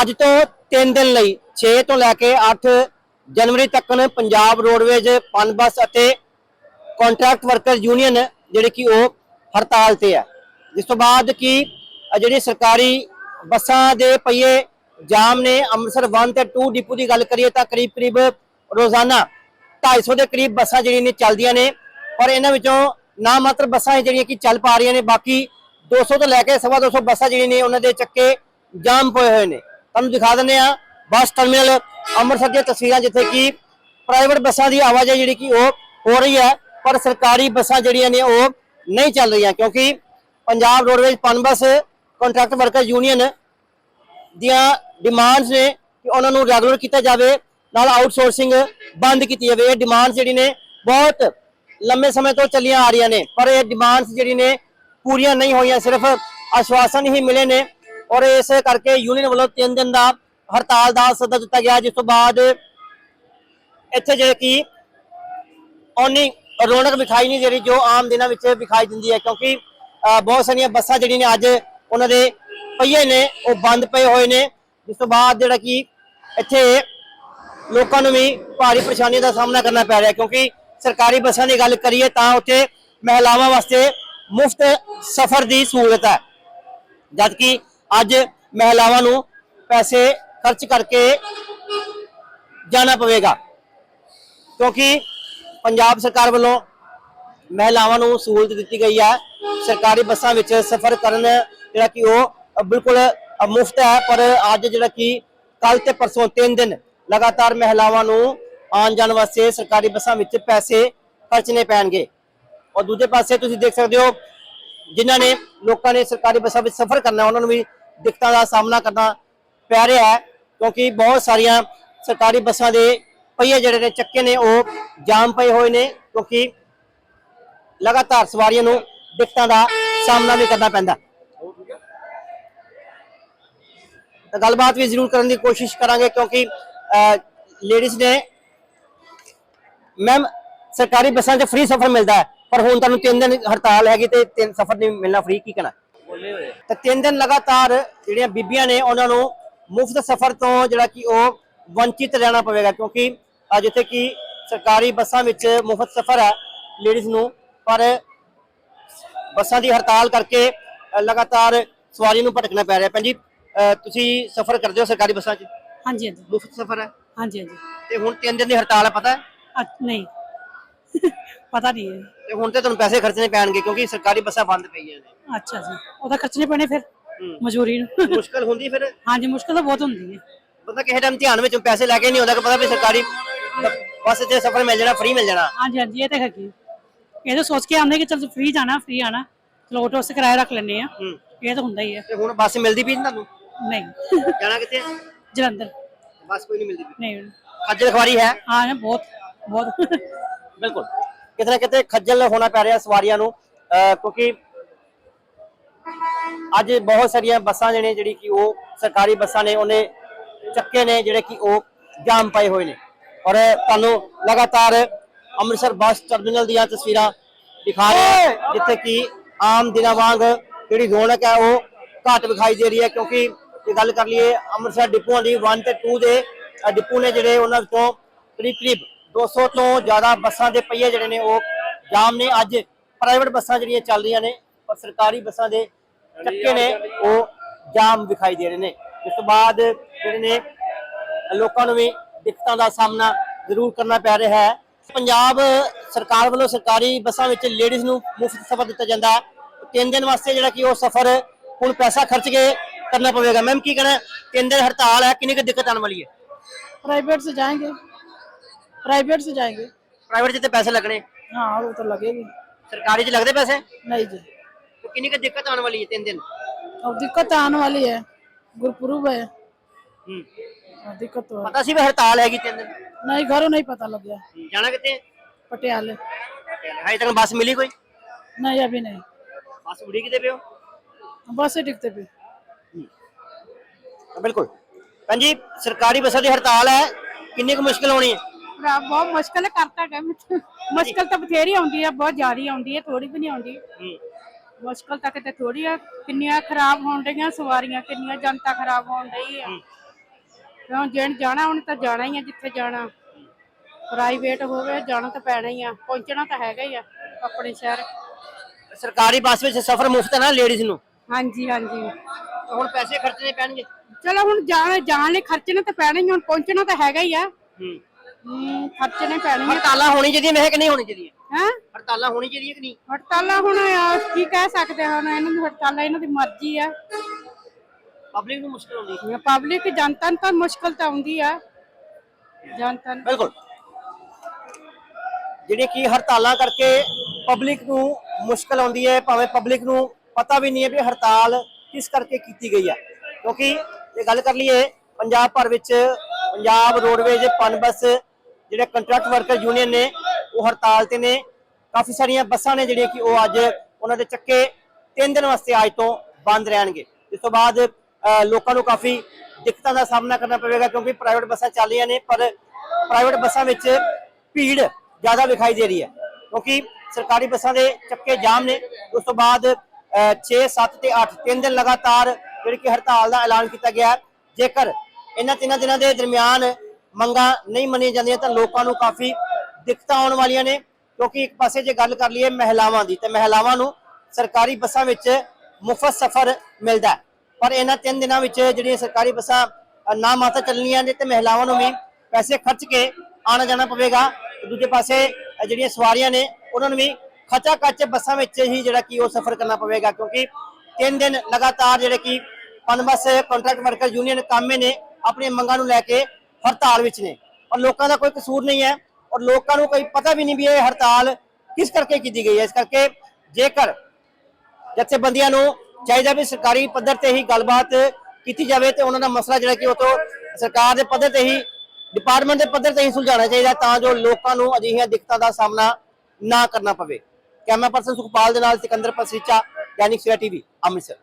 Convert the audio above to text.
ਅੱਜ ਤੋਂ 3 ਦਿਨ ਲਈ 6 ਤੋਂ ਲੈ ਕੇ 8 ਜਨਵਰੀ ਤੱਕ ਪੰਜਾਬ ਰੋਡਵੇਜ਼, ਪਨ ਬੱਸ ਅਤੇ ਕੰਟਰੈਕਟ ਵਰਕਰ ਯੂਨੀਅਨ ਜਿਹੜੇ ਕਿ ਉਹ ਹੜਤਾਲ ਤੇ ਹੈ। ਜਿਸ ਤੋਂ ਬਾਅਦ ਕਿ ਜਿਹੜੀ ਸਰਕਾਰੀ ਬੱਸਾਂ ਦੇ ਪਹੀਏ ਜਾਮ ਨੇ, ਅੰਮ੍ਰਿਤਸਰ 1 ਤੇ 2 ਡਿਪੂ ਦੀ ਗੱਲ ਕਰੀਏ ਤਾਂ ਕਰੀਬ ਕਰੀਬ ਰੋਜ਼ਾਨਾ 250 ਦੇ ਕਰੀਬ ਬੱਸਾਂ ਜਿਹੜੀਆਂ ਨੇ ਚੱਲਦੀਆਂ ਨੇ, ਪਰ ਇਹਨਾਂ ਵਿੱਚੋਂ ਨਾ ਮਾਤਰ ਬੱਸਾਂ ਹੈ ਜਿਹੜੀਆਂ ਕਿ ਚੱਲ ਪਾ ਰਹੀਆਂ ਨੇ, ਬਾਕੀ 200 ਤੋਂ ਲੈ ਕੇ ਸਵਾ 200 ਬੱਸਾਂ ਜਿਹੜੀਆਂ ਨੇ ਉਹਨਾਂ ਦੇ ਚੱਕੇ ਜਾਮ ਪਏ ਹੋਏ ਨੇ। ਤੁਹਾਨੂੰ ਦਿਖਾ ਦਿੰਦੇ ਆ ਬੱਸ ਟਰਮੀਨਲ ਅੰਮ੍ਰਿਤਸਰ ਦੀਆਂ ਤਸਵੀਰਾਂ, ਜਿੱਥੇ ਕਿ ਪ੍ਰਾਈਵੇਟ ਬੱਸਾਂ ਦੀ ਆਵਾਜਾਈ ਜਿਹੜੀ ਕਿ ਉਹ ਹੋ ਰਹੀ ਹੈ, ਪਰ ਸਰਕਾਰੀ ਬੱਸਾਂ ਜਿਹੜੀਆਂ ਨੇ ਉਹ ਨਹੀਂ ਚੱਲ ਰਹੀਆਂ, ਕਿਉਂਕਿ Punjab roadways PUNBUS contract worker union ਦੀਆਂ ਡਿਮਾਂਡਸ ਨੇ ਕਿ ਉਹਨਾਂ ਨੂੰ ਰੈਗੂਲਰ ਕੀਤਾ ਜਾਵੇ, ਨਾਲ ਆਊਟਸੋਰਸਿੰਗ ਬੰਦ ਕੀਤੀ ਜਾਵੇ। ਇਹ ਡਿਮਾਂਡਸ ਜਿਹੜੀ ਨੇ ਬਹੁਤ ਲੰਮੇ ਸਮੇਂ ਤੋਂ ਚੱਲੀਆਂ ਆ ਰਹੀਆਂ ਨੇ, ਪਰ ਇਹ ਡਿਮਾਂਡਸ ਜਿਹੜੀ ਨੇ ਪੂਰੀਆਂ ਨਹੀਂ ਹੋਈਆਂ, ਸਿਰਫ ਆਸ਼ਵਾਸਨ ਹੀ ਮਿਲੇ ਨੇ ਔਰ ਇਸ ਕਰਕੇ ਯੂਨੀਅਨ ਵੱਲੋਂ 3 ਦਿਨ ਦਾ ਹੜਤਾਲ ਦਾ ਸੱਦਾ ਦਿੱਤਾ ਗਿਆ, ਜਿਸ ਤੋਂ ਬਾਅਦ ਇੱਥੇ ਜਿਹੜੇ ਕਿ ਓਨੀ ਰੌਣਕ ਵਿਖਾਈ ਨਹੀਂ ਜਿਹੜੀ ਜੋ ਆਮ ਦਿਨਾਂ ਵਿੱਚ ਵਿਖਾਈ ਦਿੰਦੀ ਹੈ, ਕਿਉਂਕਿ ਬਹੁਤ ਸਾਰੀਆਂ ਬੱਸਾਂ ਜਿਹੜੀਆਂ ਨੇ ਅੱਜ ਉਹਨਾਂ ਦੇ ਪਹੀਏ ਨੇ, ਉਹ ਬੰਦ ਪਏ ਹੋਏ ਨੇ। ਜਿਸ ਤੋਂ ਬਾਅਦ ਜਿਹੜਾ ਕਿ ਇੱਥੇ ਲੋਕਾਂ ਨੂੰ ਵੀ ਭਾਰੀ ਪਰੇਸ਼ਾਨੀ ਦਾ ਸਾਹਮਣਾ ਕਰਨਾ ਪੈ ਰਿਹਾ, ਕਿਉਂਕਿ ਸਰਕਾਰੀ ਬੱਸਾਂ ਦੀ ਗੱਲ ਕਰੀਏ ਤਾਂ ਉੱਥੇ ਮਹਿਲਾਵਾਂ ਵਾਸਤੇ ਮੁਫਤ ਸਫ਼ਰ ਦੀ ਸਹੂਲਤ ਹੈ। ਜਦਕਿ ਅੱਜ ਮਹਿਲਾਵਾਂ ਨੂੰ ਪੈਸੇ ਖਰਚ ਕਰਕੇ ਜਾਣਾ ਪਵੇਗਾ। ਕਿਉਂਕਿ ਪੰਜਾਬ ਸਰਕਾਰ ਵੱਲੋਂ ਮਹਿਲਾਵਾਂ ਨੂੰ ਸਹੂਲਤ ਦਿੱਤੀ ਗਈ ਹੈ। ਸਰਕਾਰੀ ਬੱਸਾਂ ਵਿੱਚ ਸਫ਼ਰ ਕਰਨ ਜਿਹੜਾ ਕਿ ਉਹ ਬਿਲਕੁਲ ਮੁਫਤ ਹੈ। ਪਰ ਅੱਜ ਜਿਹੜਾ ਕਿ ਕੱਲ ਤੇ ਪਰਸੋਂ ਤਿੰਨ ਦਿਨ ਲਗਾਤਾਰ ਮਹਿਲਾਵਾਂ ਨੂੰ ਆਉਣ ਜਾਣ ਵਾਸਤੇ ਸਰਕਾਰੀ ਬੱਸਾਂ ਵਿੱਚ ਪੈਸੇ ਖਰਚਣੇ ਪੈਣਗੇ। ਔਰ ਦੂਜੇ ਪਾਸੇ ਤੁਸੀਂ ਦੇਖ ਸਕਦੇ ਹੋ, ਜਿਨ੍ਹਾਂ ਨੇ ਲੋਕਾਂ ਨੇ ਸਰਕਾਰੀ ਬੱਸਾਂ ਵਿੱਚ ਸਫ਼ਰ ਕਰਨਾ ਉਹਨਾਂ ਨੂੰ ਵੀ ਦਿੱਕਤਾਂ ਦਾ ਸਾਹਮਣਾ ਕਰਨਾ ਪੈ ਰਿਹਾ ਹੈ, ਕਿਉਂਕਿ ਬਹੁਤ ਸਾਰੀਆਂ ਸਰਕਾਰੀ ਬੱਸਾਂ ਦੇ ਪਹੀਏ ਜਿਹੜੇ ਨੇ, ਚੱਕੇ ਨੇ, ਉਹ ਜਾਮ ਪਏ ਹੋਏ ਨੇ, ਕਿਉਂਕਿ ਲਗਾਤਾਰ ਸਵਾਰੀਆਂ ਨੂੰ ਦਿੱਕਤਾਂ ਦਾ ਸਾਹਮਣਾ ਵੀ ਕਰਨਾ ਪੈਂਦਾ ਤਾਂ ਗੱਲਬਾਤ ਵੀ ਜ਼ਰੂਰ ਕਰਨ ਦੀ ਕੋਸ਼ਿਸ਼ ਕਰਾਂਗੇ, ਕਿਉਂਕਿ ਲੇਡੀਜ਼ ਨੇ ਮੈਮ ਸਰਕਾਰੀ ਬੱਸਾਂ 'ਚ ਫ੍ਰੀ ਸਫ਼ਰ ਮਿਲਦਾ ਹੈ, ਪਰ ਹੁਣ ਤੁਹਾਨੂੰ ਤਿੰਨ ਦਿਨ ਹੜਤਾਲ ਹੈਗੀ ਤੇ ਤਿੰਨ ਸਫ਼ਰ ਨਹੀਂ ਮਿਲਣਾ ਫ੍ਰੀ ਕੀ ਕਹਿਣਾ ਤਾਂ ਤਿੰਨ ਦਿਨ ਲਗਾਤਾਰ ਜਿਹੜੀਆਂ ਬੀਬੀਆਂ ਨੇ ਉਹਨਾਂ ਨੂੰ ਮੁਫਤ ਸਫ਼ਰ ਤੋਂ ਜਿਹੜਾ ਕਿ ਉਹ ਵੰਚਿਤ ਰਹਿਣਾ ਪਵੇਗਾ ਕਿਉਂਕਿ ਜਿੱਥੇ ਕਿ ਸਰਕਾਰੀ ਬੱਸਾਂ ਵਿੱਚ ਮੁਫਤ ਸਫ਼ਰ ਹੈ ਲੇਡੀਜ਼ ਨੂੰ ਪਰ ਬੱਸਾਂ ਦੀ ਹੜਤਾਲ ਕਰਕੇ ਲਗਾਤਾਰ ਸਵਾਰੀ ਨੂੰ ਭਟਕਣਾ ਪੈ ਰਿਹਾ। ਭੈਣ ਜੀ ਅਹ ਤੁਸੀਂ ਸਫ਼ਰ ਕਰਦੇ ਹੋ ਸਰਕਾਰੀ ਬੱਸਾਂ 'ਚ? ਹਾਂਜੀ ਹਾਂਜੀ। ਮੁਫਤ ਸਫ਼ਰ ਹੈ? ਹਾਂਜੀ ਹਾਂਜੀ। ਤੇ ਹੁਣ ਤਿੰਨ ਦਿਨ ਦੀ ਹੜਤਾਲ ਹੈ ਪਤਾ ਹੈ? ਨਹੀਂ। ਪਤਾ ਨਹੀਂ ਹੈ। ਤੇ ਹੁਣ ਤੇ ਤੁਹਾਨੂੰ ਪੈਸੇ ਖਰਚਣੇ ਪੈਣਗੇ ਕਿਉਂਕਿ ਸਰਕਾਰੀ ਬੱਸਾਂ ਬੰਦ ਪਈਆਂ ਨੇ। ਅੱਛਾ ਜੀ। ਉਹਦਾ ਖਰਚਣੇ ਪੈਣੇ ਫਿਰ। ਮਜ਼ਦੂਰੀ ਨੂੰ। ਮੁਸ਼ਕਲ ਹੁੰਦੀ ਫਿਰ? ਹਾਂਜੀ ਮੁਸ਼ਕਲ ਤਾਂ ਬਹੁਤ ਹੁੰਦੀ ਹੈ। ਬੰਦਾ ਕਿਸੇ ਟਾਈਮ ਧਿਆਨ ਵਿੱਚ ਪੈਸੇ ਲੈ ਕੇ ਨਹੀਂ ਆਉਂਦਾ ਕਿ ਪਤਾ ਵੀ ਸਰਕਾਰੀ ਬੱਸ 'ਚ ਸਫ਼ਰ ਮਿਲ ਜਾਣਾ ਫ੍ਰੀ ਮਿਲ ਜਾਣਾ। ਹਾਂਜੀ ਹਾਂਜੀ ਇਹ ਤਾਂ ਹੈਗੀ ਇਹ ਤਾਂ ਸੋਚ ਕੇ ਆਉਂਦੇ ਕਿ ਚਲ ਫ੍ਰੀ ਜਾਣਾ ਫ੍ਰੀ ਆਣਾ ਚਲੋ ਆਟੋ ਸੇ ਕਿਰਾਇਆ ਰੱਖ ਲੈਣੇ ਆ ਇਹ ਤਾਂ ਹੁੰਦਾ ਹੀ ਹੈ। ਤੇ ਹੁਣ ਬੱਸ ਮਿਲਦੀ ਪਈ ਤੁਹਾਨੂੰ? ਨਹੀਂ। ਜਾਣਾ ਕਿੱਥੇ ਜਲੰਧਰ। ਬੱਸ ਕੋਈ ਨਹੀਂ ਮਿਲਦੀ ਨਹੀਂ। ਖੱਜਲ ਖਵਾਰੀ ਹੈ? ਹਾਂ ਬਹੁਤ ਬਹੁਤ। ਬਿਲਕੁਲ। ਕਿਤੇ ਨਾ ਕਿਤੇ ਖੱਜਲ ਹੋਣਾ ਪੈ ਰਿਹਾ ਸਵਾਰੀਆਂ ਨੂੰ। ਕਿਉਂਕਿ ਅੱਜ ਬਹੁਤ ਸਾਰੀਆਂ ਬੱਸਾਂ ਜਿਹੜੇ ਜਿਹੜੀ ਕਿ ਉਹ ਸਰਕਾਰੀ ਬੱਸਾਂ ਨੇ, ਉਹਨੇ ਚੱਕੇ ਨੇ ਜਿਹੜੇ ਕਿ ਉਹ ਜਾਮ ਪਏ ਹੋਏ ਨੇ। ਔਰ ਤੁਹਾਨੂੰ ਲਗਾਤਾਰ ਅੰਮ੍ਰਿਤਸਰ ਬੱਸ ਟਰਮੀਨਲ ਦੀਆਂ ਤਸਵੀਰਾਂ ਦਿਖਾ ਰਹੇ ਜਿੱਥੇ ਕਿ ਆਮ ਦਿਨਾਂ ਵਾਂਗ ਜਿਹੜੀ ਰੌਣਕ ਹੈ ਉਹ ਘਾਟ ਵਿਖਾਈ ਦੇ ਰਹੀ ਹੈ, ਕਿਉਂਕਿ ਜੇ ਗੱਲ ਕਰ ਲਈਏ ਅੰਮ੍ਰਿਤਸਰ ਡਿਪੂਆਂ ਦੀ 1 ਤੇ 2 ਦੇ ਡਿਪੂ ਨੇ ਜਿਹੜੇ ਉਹਨਾਂ ਵਿੱਚੋਂ ਕਰੀਬ ਕਰੀਬ 200 ਤੋਂ ਜ਼ਿਆਦਾ ਬੱਸਾਂ ਦੇ ਪਹੀਏ ਜਿਹੜੇ ਨੇ ਉਹ ਜਾਮ ਨੇ। ਅੱਜ ਪ੍ਰਾਈਵੇਟ ਬੱਸਾਂ ਜਿਹੜੀਆਂ ਚੱਲ ਰਹੀਆਂ ਨੇ ਪਰ ਸਰਕਾਰੀ ਬੱਸਾਂ ਦੇ ਚੱਕੇ ਨੇ ਉਹ ਜਾਮ ਵਿਖਾਈ ਦੇ ਰਹੇ ਨੇ ਇਸ ਤੋਂ ਬਾਅਦ ਜਿਹੜੇ ਨੇ ਲੋਕਾਂ ਨੂੰ ਵੀ ਦਿੱਕਤਾਂ ਦਾ ਸਾਹਮਣਾ ਜ਼ਰੂਰ ਕਰਨਾ ਪੈ ਰਿਹਾ ਹੈ ਪੰਜਾਬ ਸਰਕਾਰ ਵੱਲੋਂ ਸਰਕਾਰੀ ਬੱਸਾਂ ਵਿੱਚ ਲੇਡੀਜ਼ ਨੂੰ ਮੁਫਤ ਸਫ਼ਰ ਦਿੱਤਾ ਜਾਂਦਾ ਹੈ ਤਿੰਨ ਦਿਨ ਵਾਸਤੇ ਜਿਹੜਾ ਕਿ ਉਹ ਸਫ਼ਰ ਹੁਣ ਪੈਸਾ ਖਰਚ ਕੇ ਕਰਨਾ ਪਵੇਗਾ ਮੈਮ ਕੀ ਕਹਿਣਾ ਹੈ? ਤਿੰਨ ਦਿਨ ਹੜਤਾਲ ਹੈ ਕਿੰਨੀ ਕੁ ਦਿੱਕਤ ਆਉਣ ਵਾਲੀ ਹੈ प्राइवेट से जाएंगे प्राइवेट से जाएंगे ਪ੍ਰਾਈਵੇਟ 'ਚ ਤੇ ਪੈਸੇ ਲੱਗਣੇ हाँ वो तो लगेगी ਸਰਕਾਰੀ 'ਚ ਲੱਗਦੇ ਪੈਸੇ नहीं जी ਤੇ ਕਿੰਨੀ ਕੁ ਦਿੱਕਤ ਆਉਣ ਵਾਲੀ ਹੈ ਤਿੰਨ ਦਿਨ अब दिक्कत तो आने वाली है गुरपुरुब है ਹੂੰ हाँ, दिक्कत तो है ਪਤਾ ਸੀ ਵੀ ਹੜਤਾਲ ਹੈਗੀ ਤਿੰਨ ਦਿਨ नहीं घरों नहीं पता लग गया ਜਾਣਾ ਕਿੱਥੇ पटियाले ਹਾਈ ਤੱਕ ਬੱਸ ਮਿਲੀ ਕੋਈ नहीं अभी नहीं ਬੱਸ ਉੜੀ ਕਿਤੇ ਪਿਓ बस से टिकते पे ਬਿਲਕੁਲ ਹਾਂਜੀ ਸਰਕਾਰੀ ਬੱਸਾਂ ਦੀ ਹੜਤਾਲ ਹੈ ਕਿੰਨੀ ਕੁ ਮੁਸ਼ਕਲ ਹੋਣੀ ਹੈ ਭਰਾ ਬਹੁਤ ਮੁਸ਼ਕਲ ਕਰਤਾ ਟਾਈਮ ਮੁਸ਼ਕਲ ਤਾਂ ਬਥੇਰੀ ਆਉਂਦੀ ਹੈ ਬਹੁਤ ਜ਼ਿਆਦੀ ਆਉਂਦੀ ਹੈ ਥੋੜੀ ਵੀ ਨਹੀਂ ਆਉਂਦੀ ਹੂੰ ਮੁਸ਼ਕਲ ਤਾਂ ਕਿਤੇ ਥੋੜੀ ਆ ਕਿੰਨੀਆਂ ਖਰਾਬ ਹੋਣ ਡਈਆਂ ਸਵਾਰੀਆਂ ਕਿੰਨੀਆਂ ਜਨਤਾ ਖਰਾਬ ਹੋਣ ਡਈ ਆ। ਕਿਉਂ ਜਿਹਨ ਜਾਣਾ ਉਹਨੇ ਤਾਂ ਜਾਣਾ ਹੀ ਆ ਜਿੱਥੇ ਜਾਣਾ। ਪ੍ਰਾਈਵੇਟ ਹੋਵੇ ਜਾਣਾ ਤਾਂ ਪੈਣਾ ਹੀ ਆ ਪਹੁੰਚਣਾ ਤਾਂ ਹੈਗਾ ਹੀ ਆ ਆਪਣੇ ਸ਼ਹਿਰ। ਸਰਕਾਰੀ ਬੱਸ ਵਿੱਚ ਸਫ਼ਰ ਮੁਫਤ ਹੈ ਨਾ ਲੇਡੀਜ਼ ਨੂੰ? ਹਾਂਜੀ ਹਾਂਜੀ। ਹੁਣ ਪੈਸੇ ਖਰਚਣੇ ਪੈਣਗੇ? ਚਲੋ ਹੁਣ ਜਾਣ ਜਾਣ ਲਈ ਖਰਚਣੇ ਤਾਂ ਪੈਣੇ ਹੀ ਹੁਣ ਪਹੁੰਚਣਾ ਤਾਂ ਹੈਗਾ ਹੀ ਆ। ਹੂੰ। ਹੂੰ ਖਰਚਣੇ ਪੈਣੇ ਆ। ਹੜਤਾਲਾਂ ਹੋਣੀ ਚਾਹੀਦੀਆਂ ਮੈਂ ਕਿਹਾ ਕਿ ਨਹੀਂ ਹੋਣੀ ਚਾਹੀਦੀਆਂ? ਹੈ? ਹੜਤਾਲਾਂ ਹੋਣੀ ਚਾਹੀਦੀਆਂ ਕਿ ਨਹੀਂ? ਹੜਤਾਲਾਂ ਹੁਣ ਆ, ਕੀ ਕਹਿ ਸਕਦੇ ਹਾਂ ਹੁਣ ਇਹਨਾਂ ਦੀ ਹੜਤਾਲਾਂ ਇਹਨਾਂ ਦੀ ਮਰਜ਼ੀ ਆ। ਪਬਲਿਕ ਨੂੰ ਮੁਸ਼ਕਲ ਆਉਂਦੀ ਪਬਲਿਕ ਜਨਤਾ ਨੂੰ ਤਾਂ ਮੁਸ਼ਕਲ ਤਾਂ ਆਉਂਦੀ ਆ। ਜਨਤਾ ਨੂੰ ਬਿਲਕੁਲ। ਜਿਹੜੇ ਕੀ ਹੜਤਾਲਾਂ ਕਰਕੇ ਪਬਲਿਕ ਨੂੰ ਮੁਸ਼ਕਲ ਆਉਂਦੀ ਹੈ ਭਾਵੇਂ ਪਬਲਿਕ ਨੂੰ ਪਤਾ ਵੀ ਨਹੀਂ ਹੈ ਵੀ ਹੜਤਾਲ ਕਿਸ ਕਰਕੇ ਕੀਤੀ ਗਈ ਹੈ ਕਿਉਂਕਿ ਜੇ ਗੱਲ ਕਰ ਲਈਏ ਪੰਜਾਬ ਭਰ ਵਿੱਚ ਪੰਜਾਬ ਰੋਡਵੇਜ਼ ਪਨਬਸ ਜਿਹੜੇ ਕੰਟਰੈਕਟ ਵਰਕਰ ਯੂਨੀਅਨ ਨੇ, ਉਹ ਹੜਤਾਲ ਤੇ ਨੇ। ਕਾਫੀ ਸਾਰੀਆਂ ਬੱਸਾਂ ਨੇ ਜਿਹੜੀਆਂ ਕਿ ਉਹ ਅੱਜ ਉਹਨਾਂ ਦੇ ਚੱਕੇ ਤਿੰਨ ਦਿਨ ਵਾਸਤੇ ਅੱਜ ਤੋਂ ਬੰਦ ਰਹਿਣਗੇ। ਇਸ ਤੋਂ ਬਾਅਦ ਲੋਕਾਂ ਨੂੰ ਕਾਫੀ ਦਿੱਕਤਾਂ ਦਾ ਸਾਹਮਣਾ ਕਰਨਾ ਪਵੇਗਾ ਕਿਉਂਕਿ ਪ੍ਰਾਈਵੇਟ ਬੱਸਾਂ ਚੱਲ ਰਹੀਆਂ ਨੇ, ਪਰ ਪ੍ਰਾਈਵੇਟ ਬੱਸਾਂ ਵਿੱਚ ਭੀੜ ਜ਼ਿਆਦਾ ਵਿਖਾਈ ਦੇ ਰਹੀ ਹੈ। ਕਿਉਂਕਿ ਸਰਕਾਰੀ ਬੱਸਾਂ ਦੇ ਚੱਕੇ ਜਾਮ ਨੇ। ਉਸ ਤੋਂ ਬਾਅਦ 6 7 ਤੇ 8 ਤਿੰਨ ਦਿਨ ਲਗਾਤਾਰ ਜਿਹੜੀ ਕਿ ਹੜਤਾਲ ਦਾ ਐਲਾਨ ਕੀਤਾ ਗਿਆ। ਹੈ। ਜੇਕਰ ਇਹਨਾਂ ਤਿੰਨਾਂ ਦਿਨਾਂ ਦੇ ਦਰਮਿਆਨ ਮੰਗਾਂ ਨਹੀਂ ਮੰਨੀਆਂ ਜਾਂਦੀਆਂ ਤਾਂ ਲੋਕਾਂ ਨੂੰ ਕਾਫੀ ਦਿੱਕਤਾਂ ਆਉਣ ਵਾਲੀਆਂ ਨੇ। ਕਿਉਂਕਿ ਇੱਕ ਪਾਸੇ ਜੇ ਗੱਲ ਕਰ ਲਈਏ ਮਹਿਲਾਵਾਂ ਦੀ, ਤੇ ਮਹਿਲਾਵਾਂ ਨੂੰ ਸਰਕਾਰੀ ਬੱਸਾਂ ਵਿੱਚ ਮੁਫਤ ਸਫ਼ਰ ਮਿਲਦਾ ਪਰ ਇਹਨਾਂ ਤਿੰਨ ਦਿਨਾਂ ਵਿੱਚ ਜਿਹੜੀਆਂ ਸਰਕਾਰੀ ਬੱਸਾਂ ਨਾ ਮਾਤਾ ਚੱਲਣੀਆਂ ਨੇ ਤੇ ਮਹਿਲਾਵਾਂ ਨੂੰ ਵੀ ਪੈਸੇ ਖਰਚ ਕੇ ਆਣਾ ਜਾਣਾ ਪਵੇਗਾ। ਦੂਜੇ ਪਾਸੇ ਜਿਹੜੀਆਂ ਸਵਾਰੀਆਂ ਨੇ, ਉਹਨਾਂ ਨੂੰ ਵੀ ਖਚਾ ਕੱਚ ਬੱਸਾਂ ਵਿੱਚ ਹੀ ਜਿਹੜਾ ਕਿ ਉਹ ਸਫ਼ਰ ਕਰਨਾ ਪਵੇਗਾ। ਕਿਉਂਕਿ ਤਿੰਨ ਦਿਨ ਲਗਾਤਾਰ ਜਿਹੜੇ ਕਿ ਪਨਬਸ ਕੰਟਰੈਕਟ ਵਰਕਰ ਯੂਨੀਅਨ ਕਾਮੇ ਨੇ, ਆਪਣੀਆਂ ਮੰਗਾਂ ਨੂੰ ਲੈ ਕੇ ਹੜਤਾਲ ਵਿੱਚ ਨੇ। ਔਰ ਲੋਕਾਂ ਦਾ ਕੋਈ ਕਸੂਰ ਨਹੀਂ ਹੈ ਔਰ ਲੋਕਾਂ ਨੂੰ ਕੋਈ ਪਤਾ ਵੀ ਨਹੀਂ ਵੀ ਇਹ ਹੜਤਾਲ ਕਿਸ ਕਰਕੇ ਕੀਤੀ ਗਈ ਹੈ। ਇਸ ਕਰਕੇ ਜੇਕਰ ਜਥੇਬੰਦੀਆਂ ਨੂੰ ਚਾਹੀਦਾ ਵੀ ਸਰਕਾਰੀ ਪੱਧਰ ਤੇ ਹੀ ਗੱਲਬਾਤ ਕੀਤੀ ਜਾਵੇ ਤੇ ਉਹਨਾਂ ਦਾ ਮਸਲਾ ਜਿਹੜਾ ਕਿ ਉਹ ਤੋਂ ਸਰਕਾਰ ਦੇ ਪੱਧਰ ਤੇ ਹੀ, ਡਿਪਾਰਟਮੈਂਟ ਦੇ ਪੱਧਰ ਤੇ ਹੀ ਸੁਲਝਾਉਣਾ ਚਾਹੀਦਾ ਤਾਂ ਜੋ ਲੋਕਾਂ ਨੂੰ ਅਜਿਹੀਆਂ ਦਿੱਕਤਾਂ ਦਾ ਸਾਹਮਣਾ ਨਾ ਕਰਨਾ ਪਵੇ। ਕੈਮਰਾ ਪਰਸਨ ਸੁਖਪਾਲ ਦੇ ਨਾਲ ਸਿਕੰਦਰ ਪਸਰੀਚਾ ਦੈਨਿਕ ਸਵੇਰਾ ਟੀਵੀ, ਅੰਮ੍ਰਿਤਸਰ।